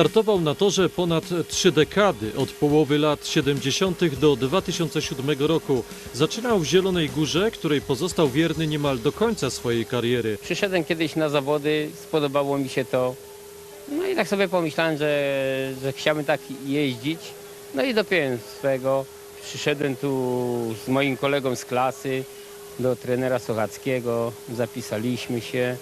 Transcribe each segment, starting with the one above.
Startował na torze ponad trzy dekady, od połowy lat 70. do 2007 roku. Zaczynał w Zielonej Górze, której pozostał wierny niemal do końca swojej kariery. Przyszedłem kiedyś na zawody, spodobało mi się to. No i tak sobie pomyślałem, że, że chciałbym tak jeździć. No i dopiąłem swego. Przyszedłem tu z moim kolegą z klasy do trenera Sochackiego, zapisaliśmy się.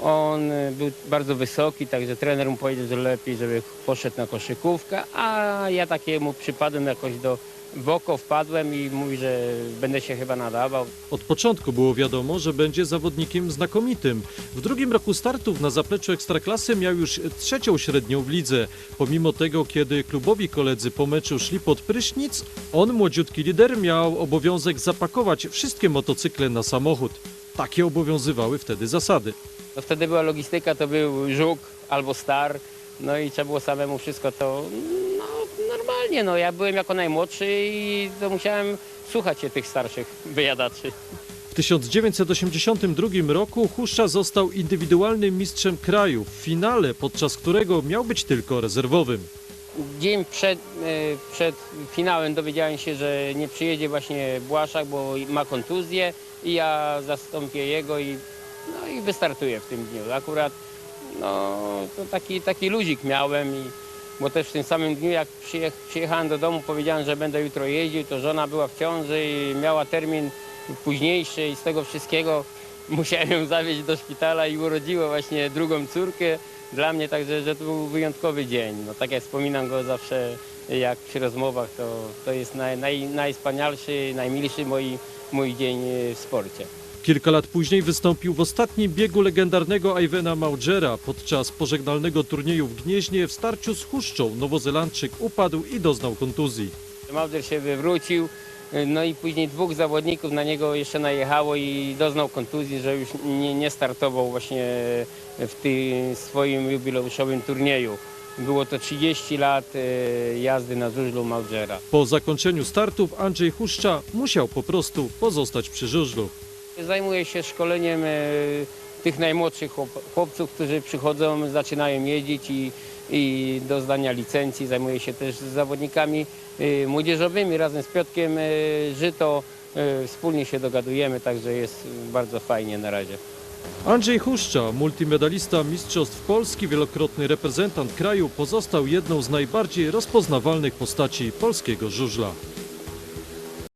On y, był bardzo wysoki, także trener mu powiedział, że lepiej, żeby poszedł na koszykówkę, a ja takiemu przypadłem jakoś do w oko wpadłem i mówi, że będę się chyba nadawał. Od początku było wiadomo, że będzie zawodnikiem znakomitym. W drugim roku startów na zapleczu Ekstraklasy miał już trzecią średnią w lidze. Pomimo tego, kiedy klubowi koledzy po meczu szli pod prysznic, on, młodziutki lider, miał obowiązek zapakować wszystkie motocykle na samochód. Takie obowiązywały wtedy zasady. No wtedy była logistyka, to był żuk albo star, no i trzeba było samemu wszystko to, no normalnie, no ja byłem jako najmłodszy i to musiałem słuchać się tych starszych wyjadaczy. W 1982 roku Huszcza został indywidualnym mistrzem kraju, w finale, podczas którego miał być tylko rezerwowym. Dzień przed, e, przed finałem dowiedziałem się, że nie przyjedzie właśnie Błaszak, bo ma kontuzję i ja zastąpię jego i, no i wystartuję w tym dniu. Akurat no, to taki, taki luzik miałem, i, bo też w tym samym dniu jak przyjech, przyjechałem do domu powiedziałem, że będę jutro jeździł, to żona była w ciąży i miała termin późniejszy i z tego wszystkiego musiałem ją zawieźć do szpitala i urodziła właśnie drugą córkę dla mnie, także że to był wyjątkowy dzień. No, tak jak wspominam go zawsze, jak przy rozmowach, to, to jest naj, naj, najwspanialszy, najmilszy mój, mój dzień w sporcie. Kilka lat później wystąpił w ostatnim biegu legendarnego Ivana Maugera. Podczas pożegnalnego turnieju w Gnieźnie w starciu z Huszczą Nowozelandczyk upadł i doznał kontuzji. Mauder się wywrócił, no i później dwóch zawodników na niego jeszcze najechało i doznał kontuzji, że już nie, nie startował właśnie w tym swoim jubileuszowym turnieju. Było to 30 lat e, jazdy na żużlu Maugera. Po zakończeniu startów Andrzej Huszcza musiał po prostu pozostać przy żużlu. Zajmuję się szkoleniem e, tych najmłodszych chłop- chłopców, którzy przychodzą, zaczynają jeździć i, i do zdania licencji. Zajmuję się też zawodnikami e, młodzieżowymi razem z Piotkiem e, Żyto. Wspólnie się dogadujemy, także jest bardzo fajnie na razie. Andrzej Huszcza, multimedalista Mistrzostw Polski, wielokrotny reprezentant kraju, pozostał jedną z najbardziej rozpoznawalnych postaci polskiego żużla.